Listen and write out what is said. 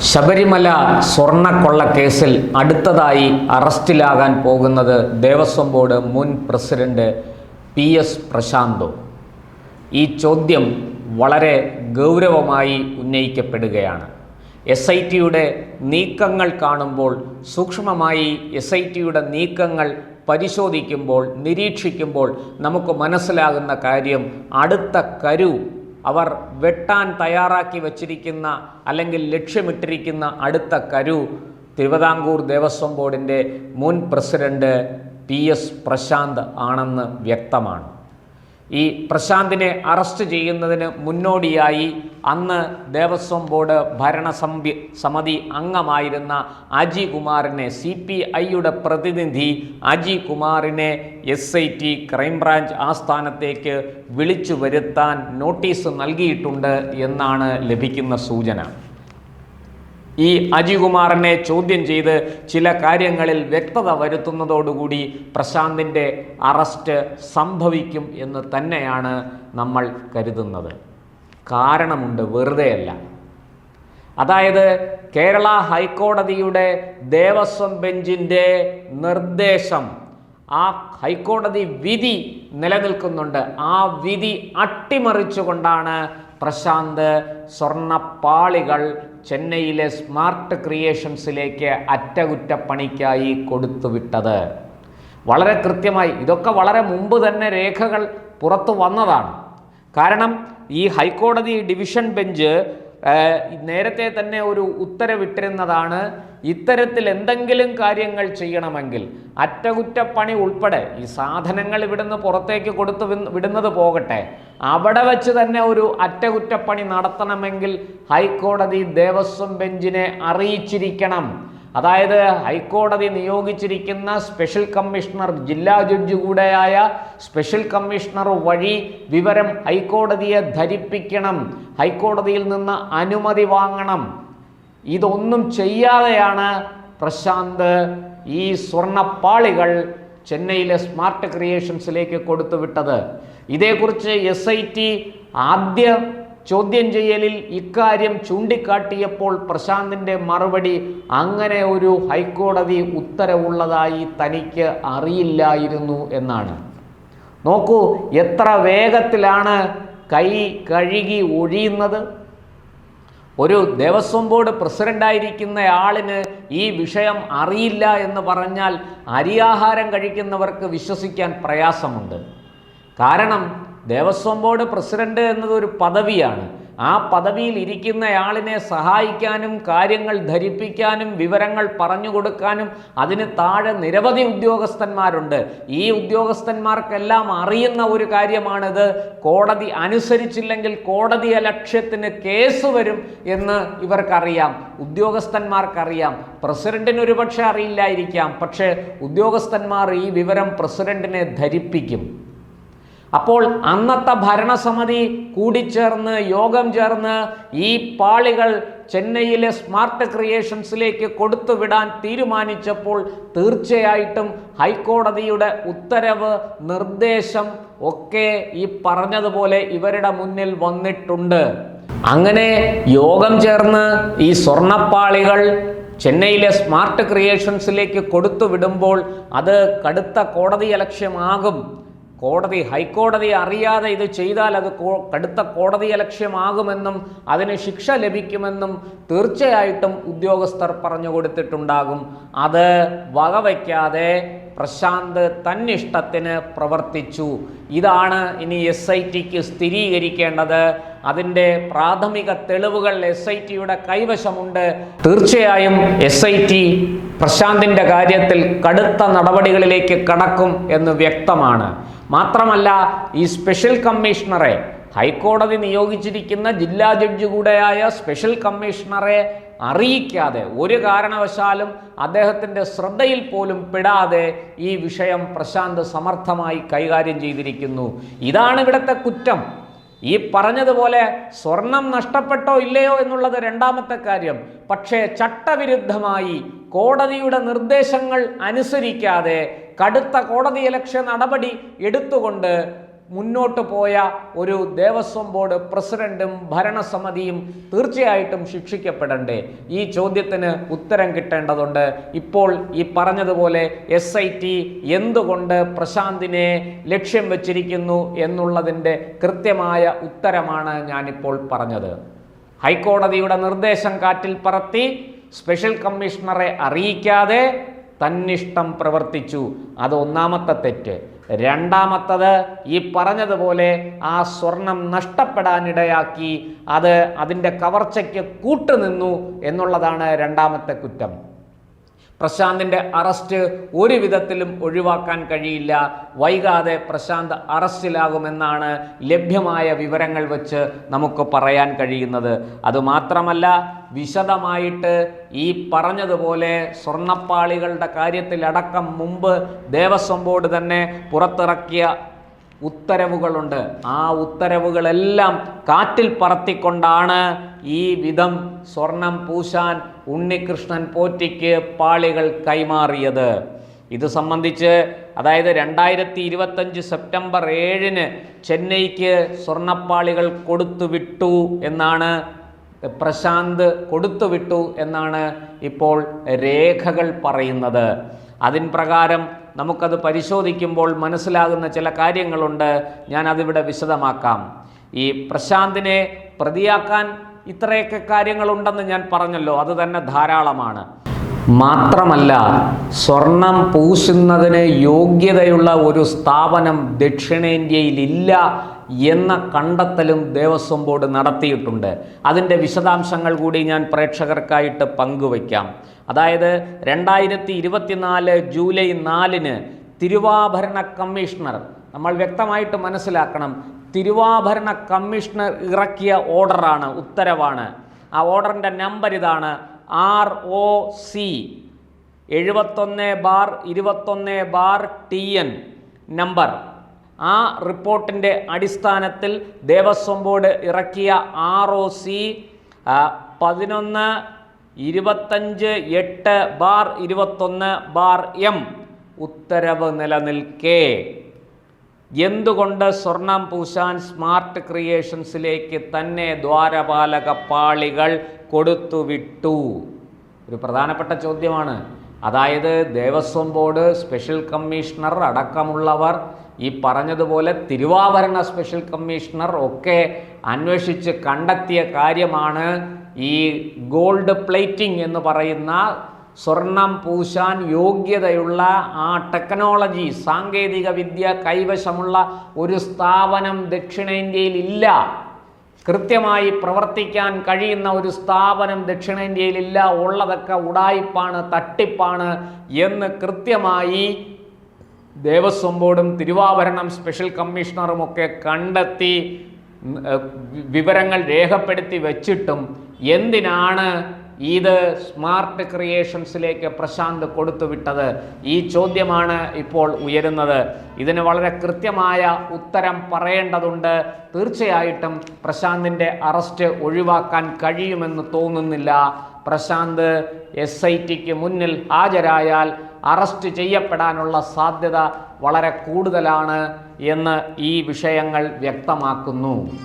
ശബരിമല സ്വർണക്കൊള്ള കേസിൽ അടുത്തതായി അറസ്റ്റിലാകാൻ പോകുന്നത് ദേവസ്വം ബോർഡ് മുൻ പ്രസിഡന്റ് പി എസ് പ്രശാന്തോ. ഈ ചോദ്യം വളരെ ഗൗരവമായി ഉന്നയിക്കപ്പെടുകയാണ്. എസ് ഐ ടിയുടെ നീക്കങ്ങൾ കാണുമ്പോൾ സൂക്ഷ്മമായി എസ് ഐ ടിയുടെ നീക്കങ്ങൾ പരിശോധിക്കുമ്പോൾ നിരീക്ഷിക്കുമ്പോൾ നമുക്ക് മനസ്സിലാകുന്ന കാര്യം അടുത്ത കരു അവർ വെട്ടാൻ തയ്യാറാക്കി വച്ചിരിക്കുന്ന അല്ലെങ്കിൽ ലക്ഷ്യമിട്ടിരിക്കുന്ന അടുത്ത കരു തിരുവിതാംകൂർ ദേവസ്വം ബോർഡിന്റെ മുൻ പ്രസിഡന്റ് പി എസ് പ്രശാന്ത് ആണെന്ന് വ്യക്തമാണ്. ഈ പ്രശാന്തിനെ അറസ്റ്റ് ചെയ്യുന്നതിന് മുന്നോടിയായി അന്ന് ദേവസ്വം ബോർഡ് ഭരണസംവി സമിതി അംഗമായിരുന്ന അജി കുമാറിനെ സി പി ഐയുടെ പ്രതിനിധി അജി കുമാറിനെ S I T crime branch ആസ്ഥാനത്തേക്ക് വിളിച്ചു വരുത്താൻ നോട്ടീസ് നൽകിയിട്ടുണ്ട് എന്നാണ് ലഭിക്കുന്ന സൂചന. ഈ അജികുമാറിനെ ചോദ്യം ചെയ്ത് ചില കാര്യങ്ങളിൽ വ്യക്തത വരുത്തുന്നതോടുകൂടി പ്രശാന്തിന്റെ അറസ്റ്റ് സംഭവിക്കും എന്ന് തന്നെയാണ് നമ്മൾ കരുതുന്നത്. കാരണമുണ്ട് വെറുതെയല്ല. അതായത് കേരള ഹൈക്കോടതിയുടെ ദേവസ്വം ബെഞ്ചിന്റെ നിർദ്ദേശം ആ ഹൈക്കോടതി വിധി നിലനിൽക്കുന്നുണ്ട്. ആ വിധി അട്ടിമറിച്ചുകൊണ്ടാണ് പ്രശാന്ത് സ്വർണപ്പാളികൾ ചെന്നൈയിലെ സ്മാർട്ട് ക്രിയേഷൻസിലേക്ക് അറ്റകുറ്റപ്പണിക്കായി കൊടുത്തുവിട്ടത്. വളരെ കൃത്യമായി ഇതൊക്കെ വളരെ മുമ്പ് തന്നെ രേഖകൾ പുറത്തു വന്നതാണ്. കാരണം ഈ ഹൈക്കോടതി ഡിവിഷൻ ബെഞ്ച് നേരത്തെ തന്നെ ഒരു ഉത്തരവിട്ടിരുന്നതാണ് ഇത്തരത്തിൽ എന്തെങ്കിലും കാര്യങ്ങൾ ചെയ്യണമെങ്കിൽ അറ്റകുറ്റപ്പണി ഉൾപ്പെടെ ഈ സാധനങ്ങൾ ഇവിടുന്ന് പുറത്തേക്ക് കൊടുത്തു വിടുന്നത് പോകട്ടെ. അവിടെ വെച്ച് തന്നെ ഒരു അറ്റകുറ്റപ്പണി നടത്തണമെങ്കിൽ ഹൈക്കോടതി ദേവസ്വം ബെഞ്ചിനെ അറിയിച്ചിരിക്കണം. അതായത് ഹൈക്കോടതി നിയോഗിച്ചിരിക്കുന്ന സ്പെഷ്യൽ കമ്മീഷണർ ജില്ലാ ജഡ്ജി കൂടെയായ സ്പെഷ്യൽ കമ്മീഷണർ വഴി വിവരം ഹൈക്കോടതിയെ ധരിപ്പിക്കണം. ഹൈക്കോടതിയിൽ നിന്ന് അനുമതി വാങ്ങണം. ഇതൊന്നും ചെയ്യാതെയാണ് പ്രശാന്ത് ഈ സ്വർണപ്പാളികൾ ചെന്നൈയിലെ സ്മാർട്ട് ക്രിയേഷൻസിലേക്ക് കൊടുത്തുവിട്ടത്. ഇതേക്കുറിച്ച് എസ് ഐ ടി ആദ്യ ചോദ്യം ചെയ്യലിൽ ഇക്കാര്യം ചൂണ്ടിക്കാട്ടിയപ്പോൾ പ്രശാന്തിന്റെ മറുപടി അങ്ങനെ ഒരു ഹൈക്കോടതി ഉത്തരവുള്ളതായി തനിക്ക് അറിയില്ലായിരുന്നു എന്നാണ്. നോക്കൂ എത്ര വേഗത്തിലാണ് കൈ കഴുകി ഒഴിയുന്നത്? ഒരു ദേവസ്വം ബോർഡ് പ്രസിഡന്റായിരിക്കുന്ന ആളിന് ഈ വിഷയം അറിയില്ല എന്ന് പറഞ്ഞാൽ അരിയാഹാരം കഴിക്കുന്നവർക്ക് വിശ്വസിക്കാൻ പ്രയാസമുണ്ട്. കാരണം ദേവസ്വം ബോർഡ് പ്രസിഡന്റ് എന്നത് ഒരു പദവിയാണ്. ആ പദവിയിൽ ഇരിക്കുന്നയാളിനെ സഹായിക്കാനും കാര്യങ്ങൾ ധരിപ്പിക്കാനും വിവരങ്ങൾ പറഞ്ഞു കൊടുക്കാനും അതിന് താഴെ നിരവധി ഉദ്യോഗസ്ഥന്മാരുണ്ട്. ഈ ഉദ്യോഗസ്ഥന്മാർക്കെല്ലാം അറിയുന്ന ഒരു കാര്യമാണിത്. കോടതി അനുസരിച്ചില്ലെങ്കിൽ കോടതി അലക്ഷ്യത്തിന് കേസ് വരും എന്ന് ഇവർക്കറിയാം. ഉദ്യോഗസ്ഥന്മാർക്കറിയാം. പ്രസിഡന്റിന് ഒരുപക്ഷെ അറിയില്ലായിരിക്കാം. പക്ഷേ ഉദ്യോഗസ്ഥന്മാർ ഈ വിവരം പ്രസിഡന്റിനെ ധരിപ്പിക്കും. അപ്പോൾ അന്നത്തെ ഭരണസമിതി കൂടിച്ചേർന്ന് യോഗം ചേർന്ന് ഈ പാളികൾ ചെന്നൈയിലെ സ്മാർട്ട് ക്രിയേഷൻസിലേക്ക് കൊടുത്തു വിടാൻ തീരുമാനിച്ചപ്പോൾ തീർച്ചയായിട്ടും ഹൈക്കോടതിയുടെ ഉത്തരവ് നിർദ്ദേശം ഒക്കെ ഈ പറഞ്ഞതുപോലെ ഇവരുടെ മുന്നിൽ വന്നിട്ടുണ്ട്. അങ്ങനെ യോഗം ചേർന്ന് ഈ സ്വർണപ്പാളികൾ ചെന്നൈയിലെ സ്മാർട്ട് ക്രിയേഷൻസിലേക്ക് കൊടുത്തു വിടുമ്പോൾ അത് കടുത്ത കോടതി ലക്ഷ്യമാകും കോടതി ഹൈക്കോടതി അറിയാതെ ഇത് ചെയ്താൽ അത് കടുത്ത കോടതി അലക്ഷ്യമാകുമെന്നും അതിന് ശിക്ഷ ലഭിക്കുമെന്നും തീർച്ചയായിട്ടും ഉദ്യോഗസ്ഥർ പറഞ്ഞു കൊടുത്തിട്ടുണ്ടാകും. അത് വകവയ്ക്കാതെ പ്രശാന്ത് തന്നിഷ്ടത്തിന് പ്രവർത്തിച്ചു. ഇതാണ് ഇനി എസ് ഐ ടിക്ക് സ്ഥിരീകരിക്കേണ്ടത്. അതിന്റെ പ്രാഥമിക തെളിവുകൾ എസ് ഐ ടിയുടെ കൈവശമുണ്ട്. തീർച്ചയായും എസ് ഐ ടി പ്രശാന്തിന്റെ കാര്യത്തിൽ കടുത്ത നടപടികളിലേക്ക് കടക്കും എന്ന് വ്യക്തമാണ്. മാത്രമല്ല ഈ സ്പെഷ്യൽ കമ്മീഷണറെ ഹൈക്കോടതി നിയോഗിച്ചിരിക്കുന്ന ജില്ലാ ജഡ്ജി കൂടെയായ സ്പെഷ്യൽ കമ്മീഷണറെ അറിയിക്കാതെ ഒരു കാരണവശാലും അദ്ദേഹത്തിന്റെ ശ്രദ്ധയിൽ പോലും പെടാതെ ഈ വിഷയം പ്രശാന്ത് സമർത്ഥമായി കൈകാര്യം ചെയ്തിരിക്കുന്നു. ഇതാണ് ഇവിടുത്തെ കുറ്റം. ഈ പറഞ്ഞതുപോലെ സ്വർണം നഷ്ടപ്പെട്ടോ ഇല്ലയോ എന്നുള്ളത് രണ്ടാമത്തെ കാര്യം. പക്ഷേ ചട്ടവിരുദ്ധമായി കോടതിയുടെ നിർദ്ദേശങ്ങൾ അനുസരിക്കാതെ കടുത്ത കോടതി ലക്ഷ്യ നടപടി എടുത്തുകൊണ്ട് മുന്നോട്ട് പോയ ഒരു ദേവസ്വം ബോർഡ് പ്രസിഡന്റും ഭരണസമിതിയും തീർച്ചയായിട്ടും ശിക്ഷിക്കപ്പെടണ്ടേ? ഈ ചോദ്യത്തിന് ഉത്തരം കിട്ടേണ്ടതുണ്ട്. ഇപ്പോൾ ഈ പറഞ്ഞതുപോലെ എസ് ഐ ടി എന്തുകൊണ്ട് പ്രശാന്തിനെ ലക്ഷ്യം വച്ചിരിക്കുന്നു എന്നുള്ളതിന്റെ കൃത്യമായ ഉത്തരമാണ് ഞാനിപ്പോൾ പറഞ്ഞത്. ഹൈക്കോടതിയുടെ നിർദ്ദേശം കാറ്റിൽ പറത്തി സ്പെഷ്യൽ കമ്മീഷണറെ അറിയിക്കാതെ തന്നിഷ്ടം പ്രവർത്തിച്ചു. അത് ഒന്നാമത്തെ തെറ്റ്. രണ്ടാമത്തത് ഈ പറഞ്ഞതുപോലെ ആ സ്വർണം നഷ്ടപ്പെടാനിടയാക്കി അത് അതിന്റെ കവർച്ചയ്ക്ക് കൂട്ടുനിന്നു എന്നുള്ളതാണ് രണ്ടാമത്തെ കുറ്റം. പ്രശാന്തിന്റെ അറസ്റ്റ് ഒരു വിധത്തിലും ഒഴിവാക്കാൻ കഴിയില്ല. വൈകാതെ പ്രശാന്ത് അറസ്റ്റിലാകുമെന്നാണ് ലഭ്യമായ വിവരങ്ങൾ വെച്ച് നമുക്ക് പറയാൻ കഴിയുന്നത്. അതുമാത്രമല്ല വിശദമായിട്ട് ഈ പറഞ്ഞതുപോലെ സ്വർണപ്പാളികളുടെ കാര്യത്തിലടക്കം മുമ്പ് ദേവസ്വം ബോർഡ് തന്നെ പുറത്തിറക്കിയ ഉത്തരവുകളുണ്ട്. ആ ഉത്തരവുകളെല്ലാം കാറ്റിൽ പറത്തിക്കൊണ്ടാണ് ഈ വിധം സ്വർണം പൂശാൻ ഉണ്ണികൃഷ്ണൻ പോറ്റിക്ക് പാളികൾ കൈമാറിയത്. ഇത് സംബന്ധിച്ച് അതായത് രണ്ടായിരത്തി ഇരുപത്തഞ്ച് സെപ്റ്റംബർ ഏഴിന് ചെന്നൈക്ക് സ്വർണപ്പാളികൾ കൊടുത്തുവിട്ടു എന്നാണ് പ്രശാന്ത് കൊടുത്തുവിട്ടു എന്നാണ് ഇപ്പോൾ രേഖകൾ പറയുന്നത്. അതിൻ പ്രകാരം നമുക്കത് പരിശോധിക്കുമ്പോൾ മനസ്സിലാകുന്ന ചില കാര്യങ്ങളുണ്ട്. ഞാനതിവിടെ വിശദമാക്കാം. ഈ പ്രശാന്തിനെ പ്രതിയാക്കാൻ ഇത്രയൊക്കെ കാര്യങ്ങളുണ്ടെന്ന് ഞാൻ പറഞ്ഞല്ലോ അത് തന്നെ ധാരാളമാണ്. മാത്രമല്ല സ്വർണം പൂശുന്നതിന് യോഗ്യതയുള്ള ഒരു സ്ഥാപനം ദക്ഷിണേന്ത്യയിലില്ല എന്ന കണ്ടെത്തലും ദേവസ്വം ബോർഡ് നടത്തിയിട്ടുണ്ട്. അതിന്റെ വിശദാംശങ്ങൾ കൂടി ഞാൻ പ്രേക്ഷകർക്കായിട്ട് പങ്കുവയ്ക്കാം. അതായത് രണ്ടായിരത്തി ഇരുപത്തിനാല് ജൂലൈ നാലിന് തിരുവാഭരണ കമ്മീഷണർ നമ്മൾ വ്യക്തമായിട്ട് മനസ്സിലാക്കണം തിരുവാഭരണ കമ്മീഷണർ ഇറക്കിയ ഓർഡറാണ് ഉത്തരവാണ്. ആ ഓർഡറിന്റെ നമ്പർ ഇതാണ് ആർ ഒ സി എഴുപത്തൊന്ന് ബാർ ഇരുപത്തൊന്ന് ബാർ ടി എൻ നമ്പർ. ആ റിപ്പോർട്ടിന്റെ അടിസ്ഥാനത്തിൽ ദേവസ്വം ബോർഡ് ഇറക്കിയ ആർ ഒ സി പതിനൊന്ന് ഇരുപത്തഞ്ച് എട്ട് ബാർ ഇരുപത്തൊന്ന് ബാർ എം. ഉത്തരവ് നിലനിൽക്കേ. എന്തുകൊണ്ട് സ്വർണം പൂശാൻ സ്മാർട്ട് ക്രിയേഷൻസിലേക്ക് തന്നെ ദ്വാരപാലക പാളികൾ കൊടുത്തുവിട്ടു? ഒരു പ്രധാനപ്പെട്ട ചോദ്യമാണ്. അതായത് ദേവസ്വം ബോർഡ് സ്പെഷ്യൽ കമ്മീഷണർ അടക്കമുള്ളവർ ഈ പറഞ്ഞതുപോലെ തിരുവാഭരണ സ്പെഷ്യൽ കമ്മീഷണർ ഒക്കെ അന്വേഷിച്ച് കണ്ടെത്തിയ കാര്യമാണ് ഈ ഗോൾഡ് പ്ലേറ്റിംഗ് എന്ന് പറയുന്ന സ്വർണം പൂശാൻ യോഗ്യതയുള്ള ആ ടെക്നോളജി സാങ്കേതിക വിദ്യ കൈവശമുള്ള ഒരു സ്ഥാപനം ദക്ഷിണേന്ത്യയിൽ ഇല്ല. കൃത്യമായി പ്രവർത്തിക്കാൻ കഴിയുന്ന ഒരു സ്ഥാപനം ദക്ഷിണേന്ത്യയിലില്ല ഉള്ളതൊക്കെ ഉടായിപ്പാണ് തട്ടിപ്പാണ് എന്ന് കൃത്യമായി ദേവസ്വം ബോർഡും തിരുവാഭരണം സ്പെഷ്യൽ കമ്മീഷണറും ഒക്കെ കണ്ടെത്തി വിവരങ്ങൾ രേഖപ്പെടുത്തി വച്ചിട്ടും എന്തിനാണ് ഇത് സ്മാർട്ട് ക്രിയേഷൻസിലേക്ക് പ്രശാന്ത് കൊടുത്തുവിട്ടത് ഈ ചോദ്യമാണ് ഇപ്പോൾ ഉയരുന്നത്. ഇതിന് വളരെ കൃത്യമായ ഉത്തരം പറയേണ്ടതുണ്ട്. തീർച്ചയായിട്ടും പ്രശാന്തിന്റെ അറസ്റ്റ് ഒഴിവാക്കാൻ കഴിയുമെന്ന് തോന്നുന്നില്ല. പ്രശാന്ത് എസ് ഐ ടിക്ക് മുന്നിൽ ഹാജരായാൽ അറസ്റ്റ് ചെയ്യപ്പെടാനുള്ള സാധ്യത വളരെ കൂടുതലാണ് എന്ന് ഈ വിഷയങ്ങൾ വ്യക്തമാക്കുന്നു.